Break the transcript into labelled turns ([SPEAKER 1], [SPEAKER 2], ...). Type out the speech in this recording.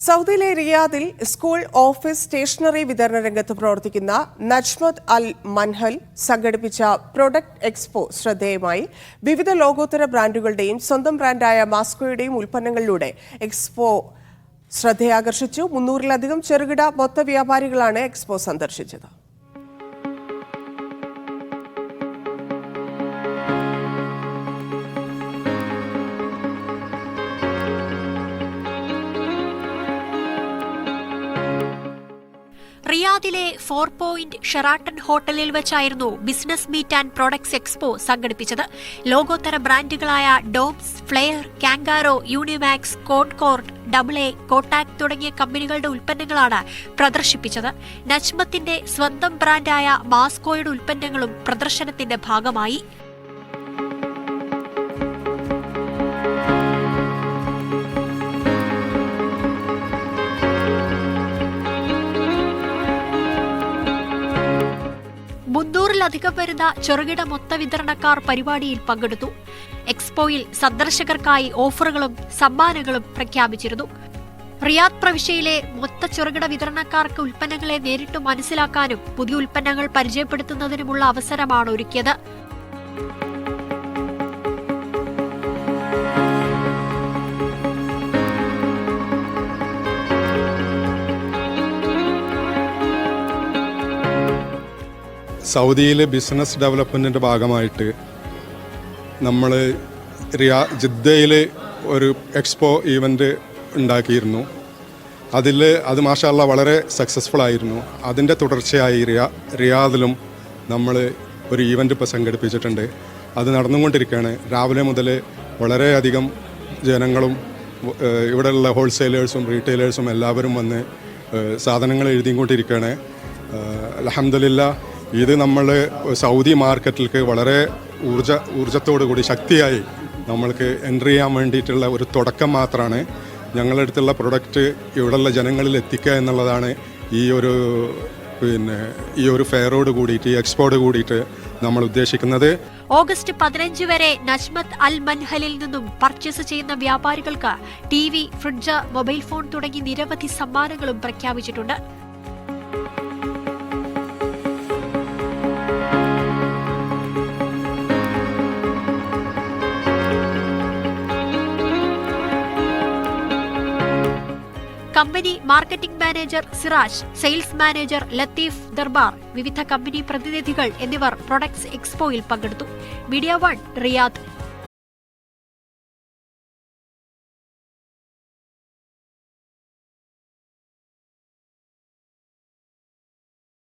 [SPEAKER 1] സൗദിയിലെ റിയാദിൽ school office stationery വിതരണ രംഗത്ത് പ്രവർത്തിക്കുന്ന നജ്മത് അൽ മൻഹൽ സംഘടിപ്പിച്ച പ്രൊഡക്റ്റ് എക്സ്പോ ശ്രദ്ധേയമായി. വിവിധ ലോകോത്തര ബ്രാൻഡുകളുടെയും സ്വന്തം ബ്രാൻഡായ മാസ്കോയുടെയും ഉൽപ്പന്നങ്ങളിലൂടെ എക്സ്പോ ശ്രദ്ധയാകർഷിച്ചു. മുന്നൂറിലധികം ചെറുകിട മൊത്ത വ്യാപാരികളാണ് എക്സ്പോ സന്ദർശിച്ചത്.
[SPEAKER 2] റിയാദിലെ ഫോർ പോയിന്റ് ഷെറാട്ടൺ ഹോട്ടലിൽ വെച്ചായിരുന്നു business meet and products expo സംഘടിപ്പിച്ചത്. ലോകോത്തര ബ്രാൻഡുകളായ ഡോംസ് ഫ്ലെയർ കാങ്കാരോ യൂണിമാക്സ് കോഡ്കോർട്ട് ഡബിൾ എ കോട്ടാക് തുടങ്ങിയ കമ്പനികളുടെ ഉൽപ്പന്നങ്ങളാണ് പ്രദർശിപ്പിച്ചത്. നജ്മത്തിന്റെ സ്വന്തം ബ്രാൻഡായ മാസ്കോയുടെ ഉൽപ്പന്നങ്ങളും പ്രദർശനത്തിന്റെ ഭാഗമായി. മുന്നൂറിലധികം വരുന്ന ചെറുകിട മൊത്ത വിതരണക്കാർ പരിപാടിയിൽ പങ്കെടുത്തു. എക്സ്പോയിൽ സന്ദർശകർക്കായി ഓഫറുകളും സമ്മാനങ്ങളും പ്രഖ്യാപിച്ചിരുന്നു. റിയാദ് പ്രവിശ്യയിലെ മൊത്ത ചെറുകിട വിതരണക്കാർക്ക് ഉൽപ്പന്നങ്ങളെ നേരിട്ട് മനസ്സിലാക്കാനും പുതിയ ഉൽപ്പന്നങ്ങൾ പരിചയപ്പെടുത്തുന്നതിനുമുള്ള അവസരമാണ് ഒരുക്കിയത്.
[SPEAKER 3] സൗദിയിലെ ബിസിനസ് ഡെവലപ്മെന്റിന്റെ ഭാഗമായിട്ട് നമ്മൾ റിയാ ജിദ്ദയിൽ ഒരു എക്സ്പോ ഈവന്റ് ഉണ്ടാക്കിയിരുന്നു. അതിൽ അത് മാഷാല്ല വളരെ സക്സസ്ഫുൾ ആയിരുന്നു. അതിന്റെ തുടർച്ചയായി റിയാ റിയാദിലും നമ്മൾ ഒരു ഈവന്റ് ഇപ്പോൾ സംഘടിപ്പിച്ചിട്ടുണ്ട്. അത് നടന്നുകൊണ്ടിരിക്കുകയാണ്. രാവിലെ മുതൽ വളരെയധികം ജനങ്ങളും ഇവിടെയുള്ള ഹോൾസെയിലേഴ്സും റീറ്റെയിലേഴ്സും എല്ലാവരും വന്ന് സാധനങ്ങൾ എഴുതിക്കൊണ്ടിരിക്കുകയാണ്. അലഹമില്ല ഇത് നമ്മൾ സൗദി മാർക്കറ്റിലേക്ക് വളരെ ഊർജ ഊർജത്തോടു കൂടി ശക്തിയായി നമ്മൾക്ക് എൻട്രി ചെയ്യാൻ വേണ്ടിയിട്ടുള്ള ഒരു തുടക്കം മാത്രമാണ് ഞങ്ങളുടെ അടുത്തുള്ള പ്രൊഡക്റ്റ് ഇവിടെയുള്ള ജനങ്ങളിൽ എത്തിക്കുക എന്നുള്ളതാണ് ഈ ഒരു പിന്നെ ഈ ഒരു ഫെയറോട് കൂടിയിട്ട് എക്സ്പോർട്ട് കൂടിയിട്ട് നമ്മൾ ഉദ്ദേശിക്കുന്നത്.
[SPEAKER 2] ഓഗസ്റ്റ് പതിനഞ്ച് വരെ നജ്മത്ത് അൽ മൻഹലിൽ നിന്നും പർച്ചേസ് ചെയ്യുന്ന വ്യാപാരികൾക്ക് T V fridge mobile phone തുടങ്ങി നിരവധി സമ്മാനങ്ങളും പ്രഖ്യാപിച്ചിട്ടുണ്ട്. Company marketing manager Siraj sales manager Latheef Darbar വിവിധ കമ്പനി പ്രതിനിധികൾ എന്നിവർ പ്രൊഡക്ട്സ് എക്സ്പോയിൽ പങ്കെടുത്തു. Media one Riyadh